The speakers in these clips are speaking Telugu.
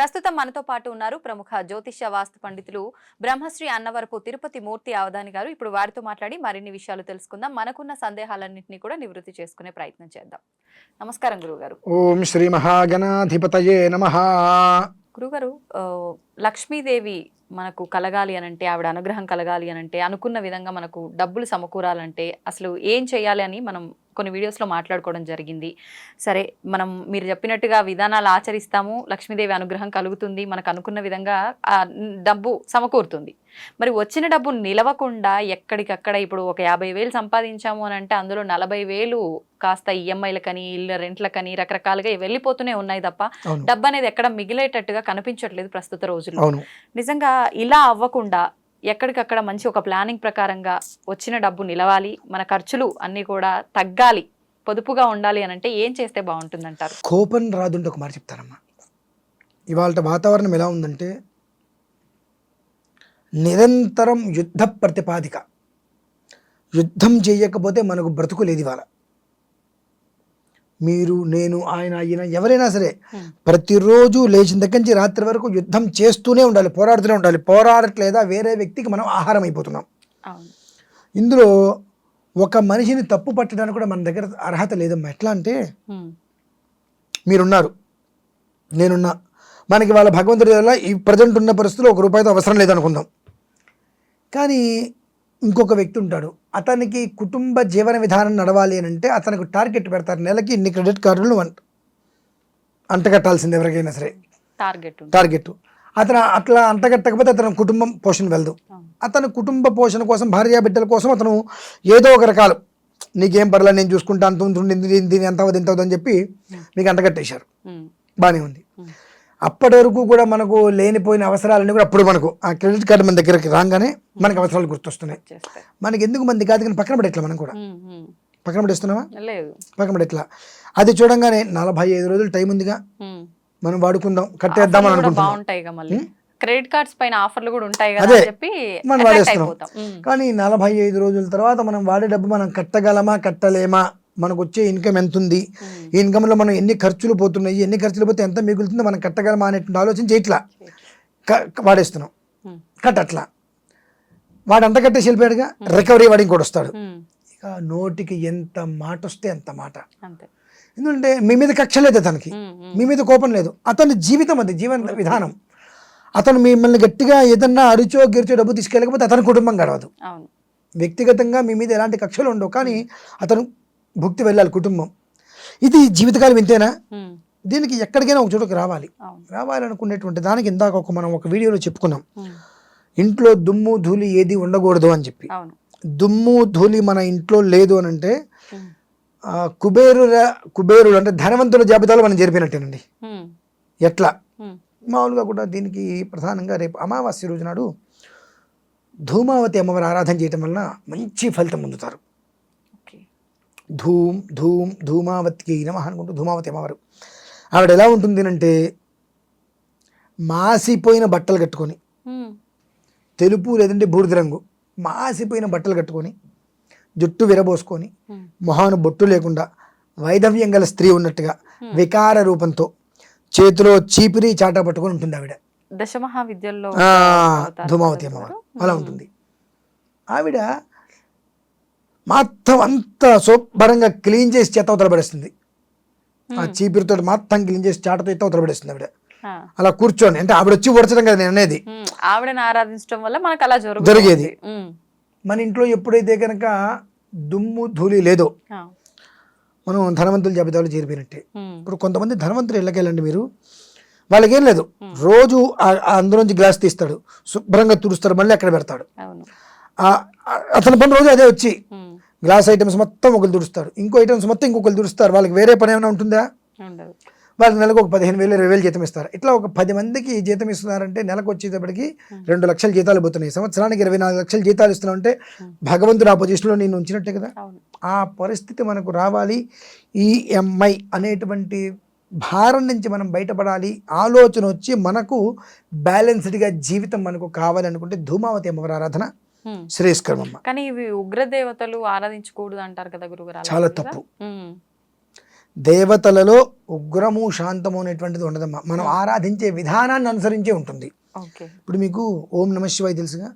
ప్రస్తుతం మనతో పాటు ఉన్నారు ప్రముఖ జ్యోతిష్య వాస్తు పండితులు బ్రహ్మశ్రీ అన్నవరపు తిరుపతి మూర్తి అవధాని గారు. ఇప్పుడు వారితో మాట్లాడి మరిన్ని విషయాలు తెలుసుకుందాం. మనకున్న సందేహాలన్నింటినీ కూడా నివృత్తి చేసుకునే ప్రయత్నం చేద్దాం. నమస్కారం గురుగారు. ఓం శ్రీ మహాగణాధిపతయే నమ. గురుగారు లక్ష్మీదేవి మనకు కలగాలి అనంటే ఆవిడ అనుగ్రహం కలగాలి అనంటే అనుకున్న విధంగా మనకు డబ్బులు సమకూరాలంటే అసలు ఏం చేయాలి అని మనం కొన్ని వీడియోస్లో మాట్లాడుకోవడం జరిగింది. సరే మనం మీరు చెప్పినట్టుగా విధానాలు ఆచరిస్తాము. లక్ష్మీదేవి అనుగ్రహం కలుగుతుంది. మనకు అనుకున్న విధంగా ఆ డబ్బు సమకూరుతుంది. మరి వచ్చిన డబ్బు నిలవకుండా ఎక్కడికక్కడ ఇప్పుడు ఒక యాభై వేలు సంపాదించాము అని అంటే అందులో నలభై వేలు కాస్త ఈఎంఐలకని ఇళ్ళ రెంట్లకని రకరకాలుగా వెళ్ళిపోతూనే ఉన్నాయి తప్ప డబ్బు అనేది ఎక్కడ మిగిలేటట్టుగా కనిపించట్లేదు ప్రస్తుత రోజుల్లో. నిజంగా ఇలా అవ్వకుండా ఎక్కడికక్కడ మంచి ఒక ప్లానింగ్ ప్రకారంగా వచ్చిన డబ్బు నిలవాలి మన ఖర్చులు అన్నీ కూడా తగ్గాలి పొదుపుగా ఉండాలి అని అంటే ఏం చేస్తే బాగుంటుందంటారు? కోపం రాదుంటే ఒక మాట ఇవాళ వాతావరణం ఎలా ఉందంటే నిరంతరం యుద్ధ ప్రతిపాదిక. యుద్ధం చేయకపోతే మనకు బ్రతుకు లేదు ఇవాళ. మీరు నేను ఆయన ఆయన ఎవరైనా సరే. ప్రతిరోజు లేచిన దగ్గర నుంచి రాత్రి వరకు యుద్ధం చేస్తూనే ఉండాలి పోరాడుతూనే ఉండాలి. పోరాడట్లేదా వేరే వ్యక్తికి మనం ఆహారం అయిపోతున్నాం. ఇందులో ఒక మనిషిని తప్పు పట్టడానికి కూడా మన దగ్గర అర్హత లేదమ్మా. ఎట్లా అంటే మీరున్నారు నేనున్నా. మనకి వాళ్ళ భగవంతుడి వల్ల ఈ ప్రజెంట్ ఉన్న పరిస్థితుల్లో ఒక రూపాయితో అవసరం లేదనుకుందాం. కానీ ఇంకొక వ్యక్తి ఉంటాడు. అతనికి కుటుంబ జీవన విధానం నడవాలి అని అంటే అతనికి టార్గెట్ పెడతారు. నెలకి ఇన్ని క్రెడిట్ కార్డులు అంట. అంటగట్టాల్సింది ఎవరికైనా సరే. టార్గెట్. టార్గెట్. అతను అట్లా అంటగట్టకపోతే అతని కుటుంబం పోషణ వెళ్దు. అతను కుటుంబ పోషణ కోసం భార్య బిడ్డల కోసం అతను ఏదో ఒక రకాలు నీకేం పర్లేదు నేను చూసుకుంటా అంత ఉంటుంది దీని ఎంత అవుతుంది ఎంత అవుతుంది అని చెప్పి మీకు అంటగట్టేశారు బాగానే ఉంది. అప్పటి వరకు కూడా మనకు లేనిపోయిన అవసరాలన్నీ కూడా అప్పుడు మనకు ఆ క్రెడిట్ కార్డు మన దగ్గరికి రాగానే మనకు అవసరాలు గుర్తొస్తున్నాయి. మనకి ఎందుకు మంది కాదు కానీ పక్కన పడేట్లా మనం కూడా. పక్కన పడేస్తున్నావా? లేదు. పక్కన పడేట్లా. అది చూడంగానే నలభై ఐదు రోజులు టైం ఉందిగా. మనం వాడుకుందాం కట్టేద్దాం అని అనుకుంటున్నాం. క్రెడిట్ కార్డ్స్ పైన ఆఫర్లు కూడా ఉంటాయి కదా. అని చెప్పి మనం వాడేస్తున్నాం. కానీ నలభై ఐదు రోజుల తర్వాత మనం వాడే డబ్బు మనం కట్టగలమా కట్టలేమా? మనకు వచ్చే ఇన్కమ్ ఎంత ఉంది ఈ ఇన్కమ్లో మనం ఎన్ని ఖర్చులు పోతున్నాయి? ఎన్ని ఖర్చులు పోతే ఎంత మిగులుతుందో మనం కట్టగలమా అనేటువంటి ఆలోచన చేయట్లా. వాడేస్తున్నాం. కట్టట్లా. వాడు అంత కట్టేసి వెళ్ళిపోయాడుగా రికవరీ వాడి ఇంకోటి వస్తాడు. ఇక నోటికి ఎంత మాట వస్తే అంత మాట. ఎందుకంటే మీ మీద కక్ష లేదు అతనికి. మీ మీద కోపం లేదు. అతని జీవితం అది జీవన విధానం. అతను మిమ్మల్ని గట్టిగా ఏదన్నా అరుచో గిరిచో డబ్బు తీసుకెళ్ళకపోతే అతని కుటుంబం గడవదు. వ్యక్తిగతంగా మీ మీద ఎలాంటి కక్షలు ఉండవు. కానీ అతను భుక్తి వెళ్ళాలి కుటుంబం. ఇది జీవితకాలం ఇంతేనా? దీనికి ఎక్కడికైనా ఒక చోటుకి రావాలి. రావాలనుకునేటువంటి దానికి ఇందాక ఒక మనం ఒక వీడియోలో చెప్పుకున్నాం. ఇంట్లో దుమ్ము ధూళి ఏది ఉండకూడదు అని చెప్పి. దుమ్ము ధూళి మన ఇంట్లో లేదు అని అంటే కుబేరుల కుబేరులు అంటే ధనవంతుల జాబితాలో మనం జరిపినట్టేనండి. ఎట్లా? మామూలుగా కూడా దీనికి ప్రధానంగా రేపు అమావాస్య రోజు నాడు ధూమావతి అమ్మవారి ఆరాధన చేయటం వలన మంచి ఫలితం పొందుతారు. ధూమ్ ధూమ్ ధూమావతికి నమ అనుకుంటూ ధూమావతి అమ్మవారు. ఆవిడ ఎలా ఉంటుంది అంటే మాసిపోయిన బట్టలు కట్టుకొని తెలుపు లేదంటే బూడిద రంగు మాసిపోయిన బట్టలు కట్టుకొని జుట్టు విరబోసుకొని మొహాను బొట్టు లేకుండా వైధవ్యం గల స్త్రీ ఉన్నట్టుగా వికార రూపంతో చేతిలో చీపిరి చాటా పట్టుకొని ఉంటుంది ఆవిడ. దశమహావిద్యల్లో ధూమావతి అమ్మవారు? అలా ఉంటుంది. ఆవిడ మొత్తం అంతా శుభ్రంగా క్లీన్ చేసి చెత్త అవతల పడేస్తుంది ఆ చీపిరితో మొత్తం క్లీన్ చేసి చాటతో ఎత్త అవతల పడేస్తుంది ఆవిడ అలా కూర్చొని అంటే ఆవిడ వచ్చి ఊడ్చడం కదా నేను అనేది. ఆవిడని ఆరాధించడం వల్ల మనకు అలా జరుగు జరిగేది. మన ఇంట్లో ఎప్పుడైతే కనుక దుమ్ము ధూళి లేదో మనం ధనవంతుల జాబితాలో చేరిపోయినట్టే. ఇప్పుడు కొంతమంది ధనవంతులు ఇళ్ళకెళ్ళండి మీరు. వాళ్ళకేం లేదు. రోజు అందులోంచి గ్లాస్ తీస్తాడు. శుభ్రంగా తుడుస్తాడు మళ్ళీ అక్కడ పెడతాడు. అతని పని రోజు అదే వచ్చి. గ్లాస్ ఐటమ్స్ మొత్తం ఒకరు తుడుస్తాడు ఇంకో ఐటమ్స్ మొత్తం ఇంకొకరు తుడుస్తారు. వాళ్ళకి వేరే పని ఏమైనా ఉంటుందా? వాళ్ళకి నెలకు ఒక పదిహేను వేలు ఇరవై వేలు జీతం ఇస్తారు. ఇట్లా ఒక పది మందికి జీతం ఇస్తున్నారంటే నెలకు వచ్చేటప్పటికి రెండు లక్షల జీతాలు పోతున్నాయి. సంవత్సరానికి ఇరవై నాలుగు లక్షల జీతాలు ఇస్తున్నావు భగవంతుడు ఆ పొజిషన్లో నేను ఉంచినట్టే కదా? ఆ పరిస్థితి మనకు రావాలి. ఈఎంఐ అనేటువంటి భారం నుంచి మనం బయటపడాలి. ఆలోచన వచ్చి మనకు బ్యాలెన్స్డ్గా జీవితం మనకు కావాలనుకుంటే ధూమావతి అమ్మవారి ఆరాధన ఉమ్. శ్రేయస్కరం అమ్మ కానీ ఇవి ఉగ్రదేవతలు ఆరాధించకూడదు అంటారు కదా గురుగారు చాలా? తప్పు. దేవతలలో ఉగ్రము శాంతము అనేటువంటిది ఉండదమ్మా. మనం ఆరాధించే విధానాన్ని అనుసరించే ఉంటుంది. ఇప్పుడు మీకు ఓం నమ శివాయ తెలుసుగా.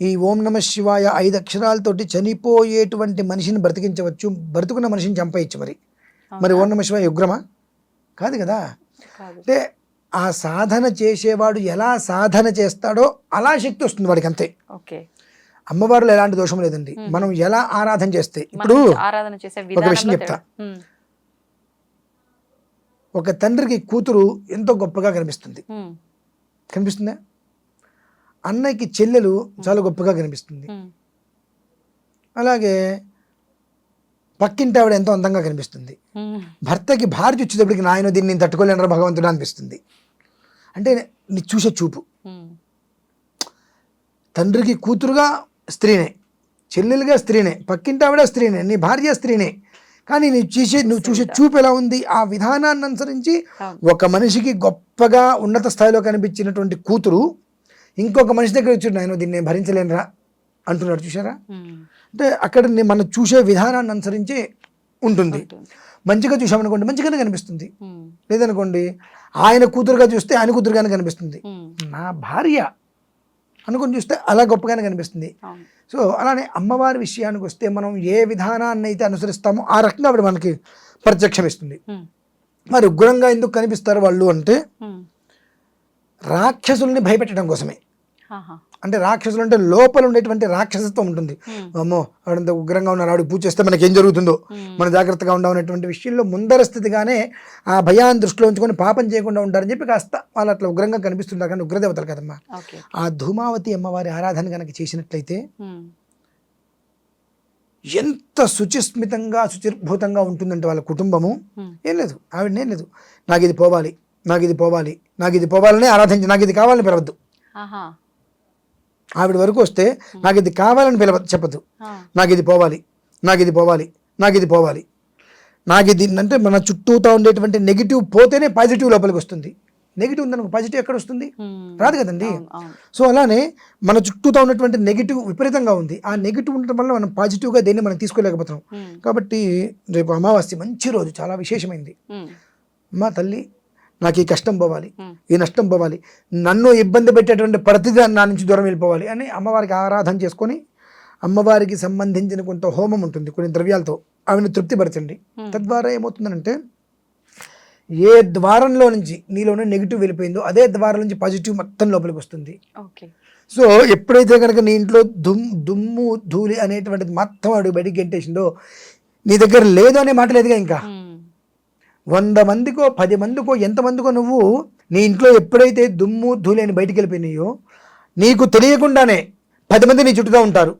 ఈ ఓం నమ శివాయ ఐదు అక్షరాలతోటి చనిపోయేటువంటి మనిషిని బ్రతికించవచ్చు బ్రతుకున్న మనిషిని చంపేయచ్చు మరి. మరి ఓం నమ శివాయ ఉగ్రమా? కాదు కదా? కాదు. అంటే ఆ సాధన చేసేవాడు ఎలా సాధన చేస్తాడో అలా శక్తి వస్తుంది వాడికి అంతే ఓకే. అమ్మవారిలో ఎలాంటి దోషం లేదండి మనం ఎలా ఆరాధన చేస్తే ఇప్పుడు చేసే విషయం చెప్తా. ఒక తండ్రికి కూతురు ఎంతో గొప్పగా కనిపిస్తుంది. కనిపిస్తుందా అన్నయ్యకి చెల్లెలు చాలా గొప్పగా కనిపిస్తుంది. అలాగే పక్కింటి ఆవిడ ఎంతో అందంగా కనిపిస్తుంది. భర్తకి భార్య వచ్చేటప్పటికి నాయన దీన్ని నేను తట్టుకోలేనరా భగవంతుడు అనిపిస్తుంది అంటే నీ చూసే చూపు. తండ్రికి కూతురుగా స్త్రీనే. చెల్లెలుగా స్త్రీనే. పక్కింటి ఆవిడ స్త్రీనే. నీ భార్య స్త్రీనే. కానీ నువ్వు చూసే నువ్వు చూసే చూపు ఎలా ఉంది? ఆ విధానాన్ని అనుసరించి. ఒక మనిషికి గొప్పగా ఉన్నత స్థాయిలో కనిపించినటువంటి కూతురు ఇంకొక మనిషి దగ్గర వచ్చి నేను దీన్ని నేను భరించలేనురా అంటున్నాడు. చూసారా. అంటే అక్కడ మనం చూసే విధానాన్ని అనుసరించి ఉంటుంది. మంచిగా చూసామనుకోండి మంచిగానే కనిపిస్తుంది. లేదనుకోండి ఆయన కూతురుగా చూస్తే ఆయన కూతురుగానే కనిపిస్తుంది. నా భార్య అనుకుని చూస్తే అలా గొప్పగానే కనిపిస్తుంది సో అలానే అమ్మవారి విషయానికి వస్తే మనం ఏ విధానాన్ని అయితే అనుసరిస్తామో ఆ రకంగా ఆవిడ మనకి ప్రత్యక్షం ఇస్తుంది ఉమ్. మరి ఉగ్రంగా ఎందుకు కనిపిస్తారు వాళ్ళు అంటే. రాక్షసుల్ని భయపెట్టడం కోసమే. అంటే రాక్షసులు అంటే లోపల ఉండేటువంటి రాక్షసత్వం ఉంటుంది ఉమ్. అమ్మో ఆడంత ఉగ్రంగా ఉన్నారు ఆవిడ పూజ చేస్తే మనకి ఏం జరుగుతుందో ఉమ్. మన జాగ్రత్తగా ఉండవనేటువంటి విషయంలో ముందర స్థితిగానే ఆ భయాన్ని దృష్టిలో ఉంచుకొని పాపం చేయకుండా ఉంటారని చెప్పి కాస్త వాళ్ళు అట్లా ఉగ్రంగా కనిపిస్తుంటారు కానీ ఉగ్రదేవతలు కదమ్మా ఆ ధూమావతి అమ్మవారి ఆరాధన కనుక చేసినట్లయితే ఉమ్. ఎంత శుచిస్మితంగా శుచిర్భూతంగా ఉంటుందంటే వాళ్ళ కుటుంబము. ఏం లేదు ఆవిడనేం లేదు నాకు ఇది పోవాలి నాకు ఇది పోవాలి నాకు ఇది పోవాలని ఆరాధించి నాకు ఇది కావాలని పిలవద్దు ఆవిడ వరకు వస్తే నాకు ఇది కావాలని పిలవ చెప్పద్దు ఆ. నాకు ఇది పోవాలి. నాకు ఇది పోవాలి. నాకు ఇది పోవాలి. నాకు ఇది అంటే మన చుట్టూతా ఉండేటువంటి నెగిటివ్ పోతేనే పాజిటివ్ లోపలికి వస్తుంది. నెగిటివ్ ఉందనుకో పాజిటివ్ ఎక్కడ వస్తుంది. రాదు కదండి. సో అలానే మన చుట్టూతా ఉన్నటువంటి నెగిటివ్ విపరీతంగా ఉంది. ఆ నెగిటివ్ ఉండటం వల్ల మనం పాజిటివ్గా దేన్ని మనం తీసుకోలేకపోతున్నాం. కాబట్టి రేపు అమావాస్య మంచి రోజు చాలా విశేషమైంది. మా తల్లి నాకు ఈ కష్టం పోవాలి. ఈ నష్టం పోవాలి నన్ను ఇబ్బంది పెట్టేటువంటి ప్రతిదాన్ని నా నుంచి దూరం వెళ్ళిపోవాలి అని అమ్మవారికి ఆరాధన చేసుకొని అమ్మవారికి సంబంధించిన కొంత హోమం ఉంటుంది కొన్ని ద్రవ్యాలతో ఆమెను తృప్తిపరచండి. తద్వారా ఏమవుతుందంటే ఏ ద్వారంలో నుంచి నీలోనే నెగిటివ్ వెళ్ళిపోయిందో అదే ద్వారం నుంచి పాజిటివ్ మొత్తం లోపలికి వస్తుంది ఓకే సో ఎప్పుడైతే కనుక నీ ఇంట్లో దుమ్ దుమ్ము ధూళి అనేటువంటిది మొత్తం అడుగు బయటికి గెంటేసిందో నీ దగ్గర లేదు అనే మాట లేదుగా ఇంకా. వంద మందికో పది మందికో ఎంతమందికో నువ్వు నీ ఇంట్లో ఎప్పుడైతే దుమ్ము ధూళి బయటికి వెళ్ళిపోయినాయో నీకు తెలియకుండానే పది మంది నీ చుట్టూతా ఉంటారు.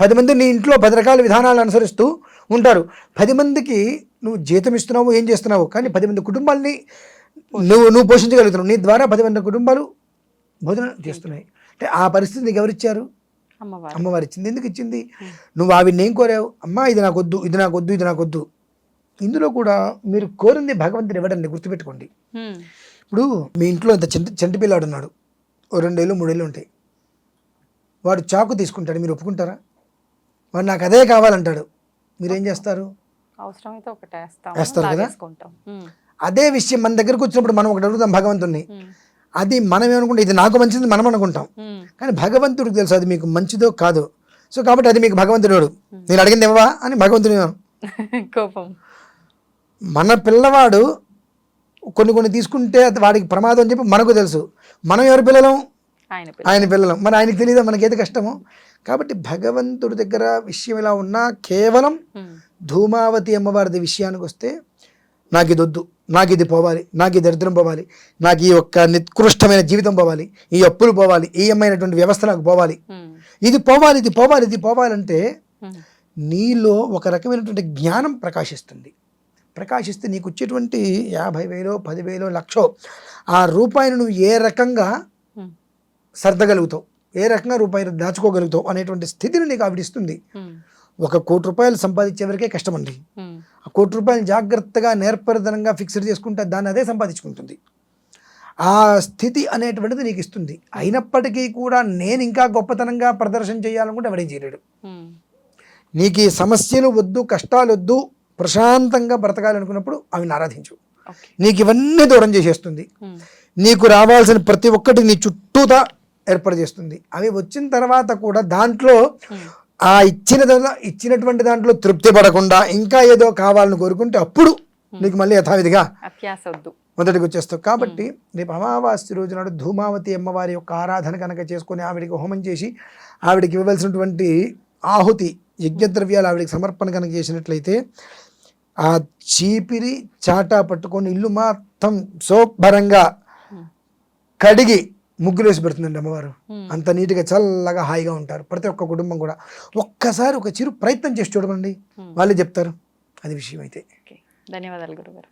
పది మంది నీ ఇంట్లో పది రకాల విధానాలు అనుసరిస్తూ ఉంటారు. పది మందికి నువ్వు జీతం ఇస్తున్నావు ఏం చేస్తున్నావు? కానీ పది మంది కుటుంబాలని నువ్వు నువ్వు పోషించగలుగుతున్నావు. నీ ద్వారా పది మంది కుటుంబాలు భోజనం చేస్తున్నాయి. అంటే ఆ పరిస్థితి నీకు ఎవరిచ్చారు? అమ్మవారు. అమ్మవారు ఇచ్చింది. ఎందుకు ఇచ్చింది? నువ్వు ఆవిడని ఏం కోరావు? అమ్మా ఇది నాకు వద్దు ఇది నాకు వద్దు ఇది నాకు వద్దు ఇందులో కూడా మీరు కోరింది భగవంతుని ఇవ్వడండి గుర్తుపెట్టుకోండి. ఇప్పుడు మీ ఇంట్లో ఇంత చెంటి చెంటి పిల్లాడు ఉన్నాడు. ఓ రెండేళ్ళు మూడేళ్ళు ఉంటాయి. వాడు చాకు తీసుకుంటాడు మీరు ఒప్పుకుంటారా? వాడు నాకు అదే కావాలంటాడు. మీరేం చేస్తారు? వేస్తారు కదా? అదే విషయం మన దగ్గరకు వచ్చినప్పుడు మనం ఒకటి అడుగుతాం భగవంతుణ్ణి. ఉమ్. అది మనం ఏమనుకుంటాం ఇది నాకు మంచిది మనం అనుకుంటాం. కానీ భగవంతుడికి తెలుసు అది మీకు మంచిదో కాదో. సో కాబట్టి అది మీకు భగవంతుడు నేను అడిగింది ఇవ్వవా అని భగవంతుడు కోపం. మన పిల్లవాడు కొన్ని కొన్ని తీసుకుంటే అది వాడికి ప్రమాదం అని చెప్పి మనకు తెలుసు. మనం ఎవరి పిల్లలం? ఆయన పిల్ల ఆయన పిల్లలం. మరి ఆయనకి తెలియదా మనకేది కష్టమో? కాబట్టి భగవంతుడి దగ్గర విషయం ఇలా ఉన్నా కేవలం. ధూమావతి అమ్మవారిది విషయానికి వస్తే నాకు ఇది వద్దు నాకు ఇది పోవాలి నాకు ఈ దరిద్రం పోవాలి నాకు ఈ ఒక్క నికృష్టమైన జీవితం పోవాలి ఈ అప్పులు పోవాలి ఈ అమ్మైనటువంటి వ్యవస్థ నాకు పోవాలి. ఇది పోవాలి ఇది పోవాలి ఇది పోవాలంటే. నీలో ఒక రకమైనటువంటి జ్ఞానం ప్రకాశిస్తుంది. ప్రకాశిస్తే నీకు వచ్చేటువంటి యాభై వేలో పదివేలో లక్షో ఆ రూపాయిని నువ్వు ఏ రకంగా సర్దగలుగుతావు? ఏ రకంగా రూపాయి దాచుకోగలుగుతావు? అనేటువంటి స్థితిని నీకు ఆవిడిస్తుంది ఒక కోటి రూపాయలు సంపాదించే వరకే కష్టమండి. ఆ కోటి రూపాయలు జాగ్రత్తగా నేర్పరితనంగా ఫిక్స్డ్ చేసుకుంటే దాన్ని అదే సంపాదించుకుంటుంది. ఆ స్థితి అనేటువంటిది నీకు ఇస్తుంది. అయినప్పటికీ కూడా నేను ఇంకా గొప్పతనంగా ప్రదర్శన చేయాలనుకుంటే ఎవడేం చేయలేడు. నీకు ఈ సమస్యలు వద్దు కష్టాలు వద్దు ప్రశాంతంగా బ్రతకాలనుకున్నప్పుడు అవి ఆరాధించు నీకు ఇవన్నీ దూరం చేసేస్తుంది. నీకు రావాల్సిన ప్రతి ఒక్కటి నీ చుట్టూతా ఏర్పాటు చేస్తుంది. అవి వచ్చిన తర్వాత కూడా దాంట్లో ఆ ఇచ్చిన ఇచ్చినటువంటి దాంట్లో తృప్తి పడకుండా ఇంకా ఏదో కావాలని కోరుకుంటే అప్పుడు నీకు మళ్ళీ యథావిధిగా మొదటికి వచ్చేస్తావు. కాబట్టి రేపు అమావాస్య రోజు నాడు ధూమావతి అమ్మవారి యొక్క ఆరాధన కనుక చేసుకొని ఆవిడికి హోమం చేసి ఆవిడికి ఇవ్వవలసినటువంటి ఆహుతి యజ్ఞద్రవ్యాలు ఆవిడికి సమర్పణ కనుక చేసినట్లయితే ఆ చీపిరి చాటా పట్టుకొని ఇల్లు మొత్తం శోభరంగా కడిగి ముగ్గులు వేసి పెడుతుందండి అమ్మవారు. అంత నీట్గా చల్లగా హాయిగా ఉంటారు. ప్రతి ఒక్క కుటుంబం కూడా. ఒక్కసారి ఒక చిరు ప్రయత్నం చేసి చూడమండి. వాళ్ళే చెప్తారు. అది విషయం అయితే ధన్యవాదాలు గురుగారు.